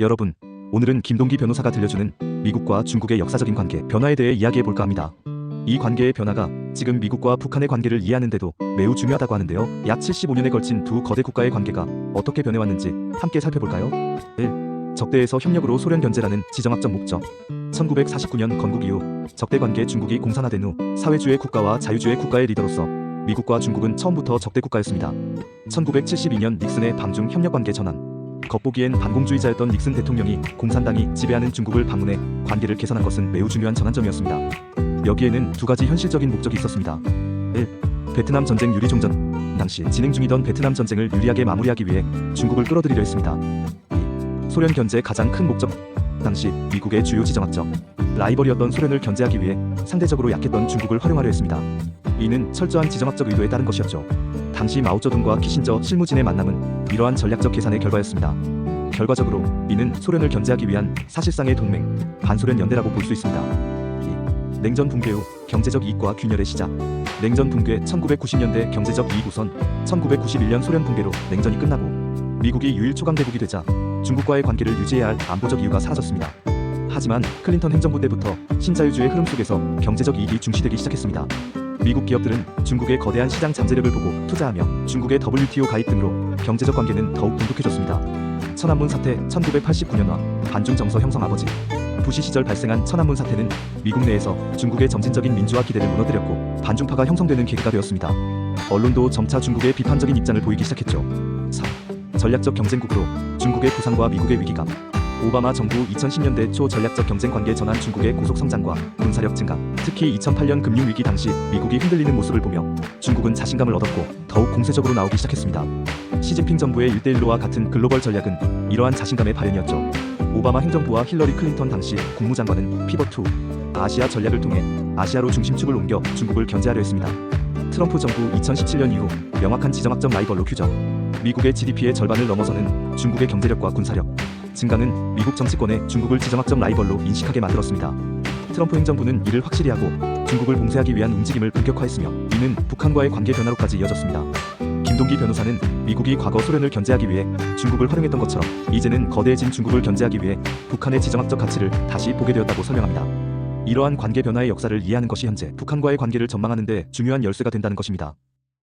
여러분, 오늘은 김동기 변호사가 들려주는 미국과 중국의 역사적인 관계 변화에 대해 이야기해 볼까 합니다. 이 관계의 변화가 지금 미국과 북한의 관계를 이해하는데도 매우 중요하다고 하는데요. 약 75년에 걸친 두 거대 국가의 관계가 어떻게 변해왔는지 함께 살펴볼까요? 1. 적대에서 협력으로 소련 견제라는 지정학적 목적. 1949년 건국 이후 적대 관계 중국이 공산화된 후 사회주의 국가와 자유주의 국가의 리더로서 미국과 중국은 처음부터 적대 국가였습니다. 1972년 닉슨의 방중 협력 관계 전환. 겉보기엔 반공주의자였던 닉슨 대통령이 공산당이 지배하는 중국을 방문해 관계를 개선한 것은 매우 중요한 전환점이었습니다. 여기에는 두 가지 현실적인 목적이 있었습니다. 1. 베트남 전쟁 유리 종전. 당시 진행 중이던 베트남 전쟁을 유리하게 마무리하기 위해 중국을 끌어들이려 했습니다. 2. 소련 견제 가장 큰 목적. 당시 미국의 주요 지정학적 라이벌이었던 소련을 견제하기 위해 상대적으로 약했던 중국을 활용하려 했습니다. 이는 철저한 지정학적 의도에 따른 것이었죠. 당시 마오쩌둥과 키신저 실무진의 만남은 이러한 전략적 계산의 결과였습니다. 결과적으로 이는 소련을 견제하기 위한 사실상의 동맹, 반소련 연대라고 볼 수 있습니다. 2. 냉전 붕괴 후 경제적 이익과 균열의 시작. 냉전 붕괴 1990년대 경제적 이익 우선 1991년 소련 붕괴로 냉전이 끝나고 미국이 유일 초강대국이 되자 중국과의 관계를 유지해야 할 안보적 이유가 사라졌습니다. 하지만 클린턴 행정부 때부터 신자유주의 흐름 속에서 경제적 이익이 중시되기 시작했습니다. 미국 기업들은 중국의 거대한 시장 잠재력을 보고 투자하며 중국의 WTO 가입 등으로 경제적 관계는 더욱 돈독해졌습니다. 천안문 사태 1989년화 반중 정서 형성 아버지 부시 시절 발생한 천안문 사태는 미국 내에서 중국의 점진적인 민주화 기대를 무너뜨렸고 반중파가 형성되는 계기가 되었습니다. 언론도 점차 중국의 비판적인 입장을 보이기 시작했죠. 3. 전략적 경쟁국으로 중국의 부상과 미국의 위기감 오바마 정부 2010년대 초 전략적 경쟁 관계 전환 중국의 고속 성장과 군사력 증강, 특히 2008년 금융 위기 당시 미국이 흔들리는 모습을 보며 중국은 자신감을 얻었고 더욱 공세적으로 나오기 시작했습니다. 시진핑 정부의 1대1로와 같은 글로벌 전략은 이러한 자신감의 발현이었죠. 오바마 행정부와 힐러리 클린턴 당시 국무장관은 피벗 2 아시아 전략을 통해 아시아로 중심축을 옮겨 중국을 견제하려 했습니다. 트럼프 정부 2017년 이후 명확한 지정학적 라이벌로 규정. 미국의 GDP의 절반을 넘어서는 중국의 경제력과 군사력, 증강은 미국 정치권의 중국을 지정학적 라이벌로 인식하게 만들었습니다. 트럼프 행정부는 이를 확실히 하고 중국을 봉쇄하기 위한 움직임을 본격화했으며 이는 북한과의 관계 변화로까지 이어졌습니다. 김동기 변호사는 미국이 과거 소련을 견제하기 위해 중국을 활용했던 것처럼 이제는 거대해진 중국을 견제하기 위해 북한의 지정학적 가치를 다시 보게 되었다고 설명합니다. 이러한 관계 변화의 역사를 이해하는 것이 현재 북한과의 관계를 전망하는 데 중요한 열쇠가 된다는 것입니다.